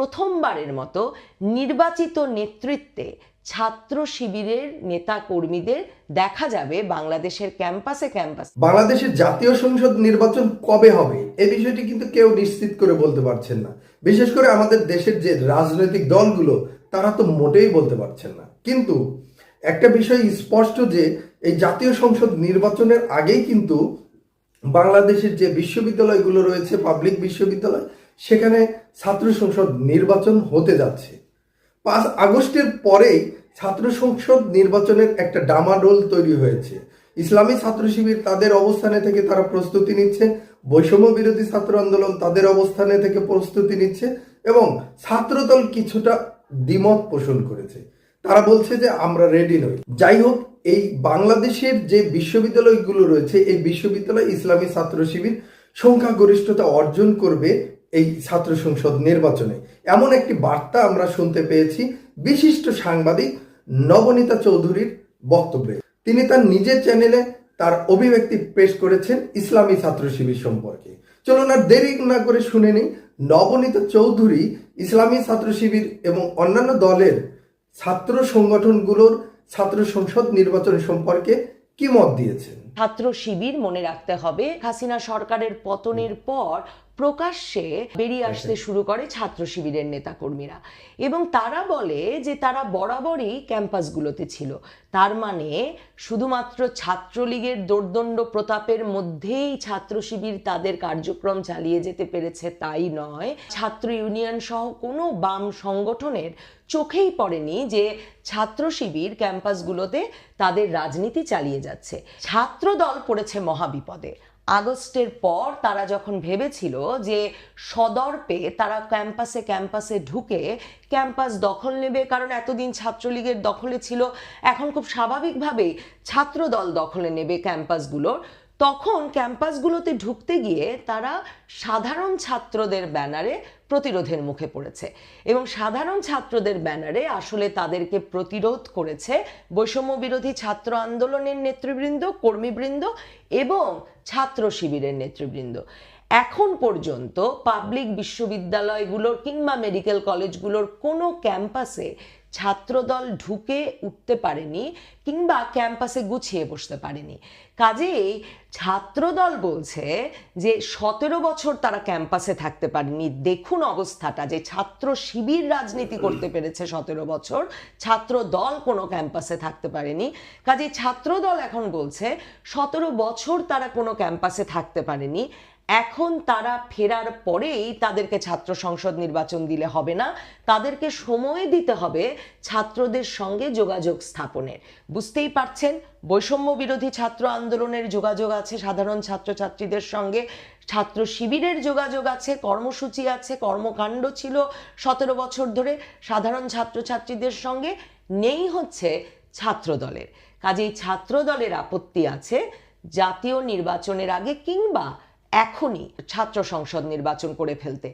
প্রথমবারের মতো নির্বাচিত নেতৃত্বে ছাত্র শিবিরের নেতা কর্মীদের দেখা যাবে বাংলাদেশের ক্যাম্পাসে ক্যাম্পাসে। বাংলাদেশের জাতীয় সংসদ নির্বাচন কবে হবে? এই বিষয়টি কিন্তু কেউ নিশ্চিত করে বলতে পারছেন না। বিশেষ করে আমাদের দেশের যে রাজনৈতিক দলগুলো, তারা তো মোটেই বলতে পারছেন না। কিন্তু একটা বিষয় স্পষ্ট যে, এই জাতীয় সংসদ নির্বাচনের আগেই কিন্তু বাংলাদেশের যে বিশ্ববিদ্যালয়গুলো রয়েছে, পাবলিক বিশ্ববিদ্যালয় সেখানে ছাত্র সংসদ নির্বাচন হতে যাচ্ছে। পাঁচ আগস্টের পরেই ছাত্র সংসদ নির্বাচনের একটা ডামাডোল তৈরি হয়েছে। ইসলামী ছাত্র শিবির তাদের অবস্থানে থেকে তারা প্রস্তুতি নিচ্ছে, বৈষম্য বিরোধী ছাত্র আন্দোলন তাদের অবস্থানে থেকে প্রস্তুতি নিচ্ছে এবং ছাত্রদল কিছুটা দ্বিমত পোষণ করেছে। তারা বলছে যে, আমরা রেডি নই। যাই হোক, এই বাংলাদেশের যে বিশ্ববিদ্যালয়গুলো রয়েছে, এই বিশ্ববিদ্যালয় ইসলামী ছাত্র শিবির সংখ্যাগরিষ্ঠতা অর্জন করবে এই ছাত্র সংসদ নির্বাচনে। এমন একটি বার্তা আমরা শুনতে পেয়েছি বিশিষ্ট সাংবাদিক নবনীতা চৌধুরীর বক্তব্যে। তিনি তার নিজের চ্যানেলে তার অভিব্যক্তি পেশ করেছেন ইসলামী ছাত্র শিবির সম্পর্কে। চলুন আর দেরি না করে শুনে নিই, নবনীতা চৌধুরী ইসলামী ছাত্র শিবির এবং অন্যান্য দলের ছাত্র সংগঠনগুলোর ছাত্র সংসদ নির্বাচন সম্পর্কে কি মত দিয়েছেন? ছাত্র শিবির মনে রাখতে হবে, হাসিনা সরকারের পতনের পর প্রকাশ্যে বেরিয়ে আসতে শুরু করে ছাত্র শিবিরের নেতাকর্মীরা। এবং তারা বলে যে তারা বরাবরই ক্যাম্পাসগুলোতে ছিল। তার মানে শুধুমাত্র ছাত্রলীগের দোর্দণ্ড প্রতাপের মধ্যেই ছাত্র শিবির তাদের কার্যক্রম চালিয়ে যেতে পেরেছে তাই নয়। ছাত্র ইউনিয়ন সহ কোনো বাম সংগঠনের চোখেই পড়েনি যে ছাত্র শিবির ক্যাম্পাসগুলোতে তাদের রাজনীতি চালিয়ে যাচ্ছে। ছাত্র দল পড়েছে মহাবিপদে। আগস্টের পর তারা যখন ভেবেছিল যে সদর্পে তারা ক্যাম্পাসে ক্যাম্পাসে ঢুকে ক্যাম্পাস দখল নেবে, কারণ এতদিন ছাত্রলীগের দখলে ছিল, এখন খুব স্বাভাবিকভাবেই ছাত্রদল দখলে নেবে ক্যাম্পাসগুলোর, তখন ক্যাম্পাসগুলোতে ঢুকতে গিয়ে তারা সাধারণ ছাত্রদের ব্যানারে প্রতিরোধের মুখে পড়েছে। এবং সাধারণ ছাত্রদের ব্যানারে আসলে তাদেরকে প্রতিরোধ করেছে বৈষম্য বিরোধী ছাত্র আন্দোলনের নেতৃবৃন্দ, কর্মীবৃন্দ এবং ছাত্র শিবিরের নেতৃবৃন্দ। এখন পর্যন্ত পাবলিক বিশ্ববিদ্যালয়গুলোর কিংবা মেডিকেল কলেজগুলোর কোনো ক্যাম্পাসে ছাত্রদল ঢুকে উঠতে পারেনি কিংবা ক্যাম্পাসে গুছিয়ে বসতে পারেনি। কাজেই ছাত্রদল বলছে যে সতেরো বছর তারা ক্যাম্পাসে থাকতে পারেনি। দেখুন অবস্থাটা, যে ছাত্র শিবির রাজনীতি করতে পেরেছে সতেরো বছর ছাত্র দল কোনো ক্যাম্পাসে থাকতে পারেনি। কাজেই ছাত্রদল এখন বলছে, সতেরো বছর তারা কোনো ক্যাম্পাসে থাকতে পারেনি। এখন তারা ফেরার পরেই তাদেরকে ছাত্র সংসদ নির্বাচন দিলে হবে না। তাদেরকে সময় দিতে হবে ছাত্রদের সঙ্গে যোগাযোগ স্থাপনের। বুঝতেই পারছেন, বৈষম্য বিরোধী ছাত্র আন্দোলনের যোগাযোগ আছে, সাধারণ ছাত্রছাত্রীদের সঙ্গে। ছাত্র শিবিরের যোগাযোগ আছে, কর্মসূচি আছে, কর্মকাণ্ড ছিল সতেরো বছর ধরে। সাধারণ ছাত্রছাত্রীদের সঙ্গে নেই হচ্ছে ছাত্র দলের কাজেই ছাত্র দলের আপত্তি আছে জাতীয় নির্বাচনের আগে কিংবা এখনই ছাত্র সংসদ নির্বাচন করে ফেলতে।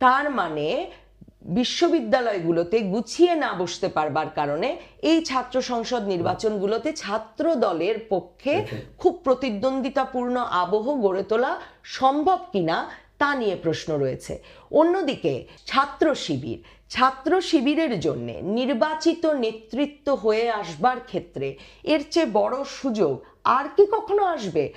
তার মানে বিশ্ববিদ্যালয়গুলোতে গুছিয়ে না বসতে পারবার কারণে এই ছাত্র সংসদ নির্বাচনগুলোতে ছাত্র দলের পক্ষে খুব প্রতিদ্বন্দ্বিতাপূর্ণ আবহ গড়ে তোলা সম্ভব কিনা তা নিয়ে প্রশ্ন রয়েছে। অন্যদিকে ছাত্র শিবির ছাত্র শিবিরের জন্য নির্বাচিত নেতৃত্ব হয়ে আসবার ক্ষেত্রে এর চেয়ে বড় সুযোগ আর কি কখনো আসবে?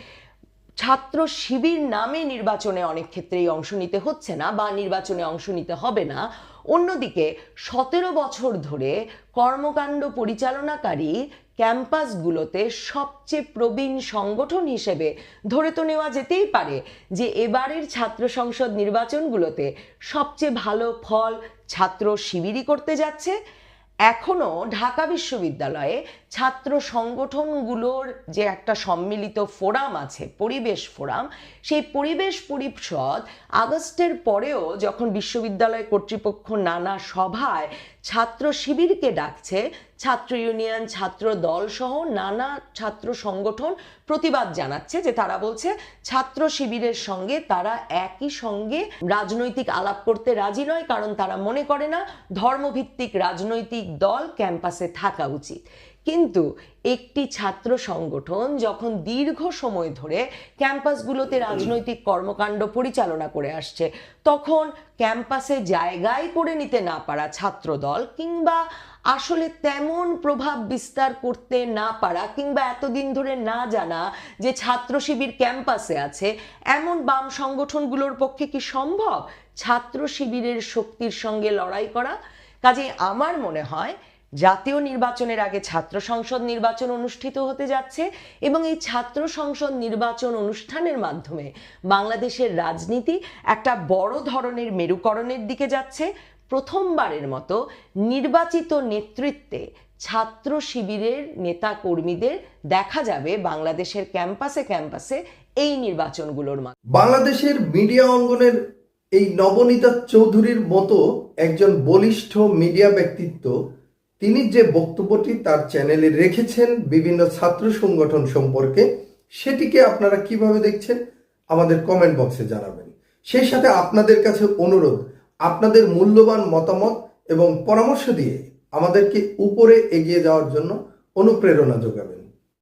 ছাত্র শিবির নামে নির্বাচনে অনেক ক্ষেত্রেই অংশ নিতে হচ্ছে না বা নির্বাচনে অংশ নিতে হবে না। অন্যদিকে সতেরো বছর ধরে কর্মকাণ্ড পরিচালনাকারী ক্যাম্পাসগুলোতে সবচেয়ে প্রবীণ সংগঠন হিসেবে ধরে তো নেওয়া যেতেই পারে যে এবারের ছাত্র সংসদ নির্বাচনগুলোতে সবচেয়ে ভালো ফল ছাত্র শিবিরই করতে যাচ্ছে। এখনও ঢাকা বিশ্ববিদ্যালয়ে ছাত্র সংগঠনগুলোর যে একটা সম্মিলিত ফোরাম আছে, পরিবেশ ফোরাম, সেই পরিবেশ পরিষদ আগস্টের পরেও যখন বিশ্ববিদ্যালয় কর্তৃপক্ষ নানা সভায় ছাত্র শিবিরকে ডাকছে, ছাত্র ইউনিয়ন, ছাত্র দল সহ নানা ছাত্র সংগঠন প্রতিবাদ জানাচ্ছে যে তারা বলছে ছাত্র শিবিরের সঙ্গে তারা একই সঙ্গে রাজনৈতিক আলাপ করতে রাজি নয় কারণ তারা মনে করে না ধর্মভিত্তিক রাজনৈতিক দল ক্যাম্পাসে থাকা উচিত। কিন্তু একটি ছাত্র সংগঠন যখন দীর্ঘ সময় ধরে ক্যাম্পাসগুলোতে রাজনৈতিক কর্মকাণ্ড পরিচালনা করে আসছে, তখন ক্যাম্পাসে জায়গায় করে নিতে না পারা ছাত্রদল কিংবা আসলে তেমন প্রভাব বিস্তার করতে না পারা কিংবা এতদিন ধরে না জানা যে ছাত্র শিবির ক্যাম্পাসে আছে, এমন বাম সংগঠনগুলোর পক্ষে কি সম্ভব? ছাত্র শিবিরের শক্তির সঙ্গে লড়াই করা? কাজে আমার মনে হয় জাতীয় নির্বাচনের আগে ছাত্র সংসদ নির্বাচন অনুষ্ঠিত হতে যাচ্ছে এবং এই ছাত্র সংসদ নির্বাচন অনুষ্ঠানের মাধ্যমে বাংলাদেশের রাজনীতি একটা বড় ধরনের মেরুকরণের দিকে যাচ্ছে। প্রথমবারের মতো নির্বাচিত নেতৃত্বে ছাত্র শিবিরের নেতা কর্মীদের দেখা যাবে বাংলাদেশের ক্যাম্পাসে ক্যাম্পাসে এই নির্বাচনগুলোর মাধ্যমে বাংলাদেশের মিডিয়া অঙ্গনের এই নবনীতা চৌধুরীর মতো একজন বলিষ্ঠ মিডিয়া ব্যক্তিত্ব তিনি যে বক্তব্যটি তার চ্যানেলে রেখেছেন বিভিন্ন ছাত্র সংগঠন সম্পর্কে, সেটিকে আপনারা কীভাবে দেখছেন, আমাদের কমেন্ট বক্সে জানাবেন। সেই সাথে আপনাদের কাছে অনুরোধ, আপনাদের মূল্যবান মতামত এবং পরামর্শ দিয়ে আমাদেরকে উপরে এগিয়ে যাওয়ার জন্য অনুপ্রেরণা যোগাবেন।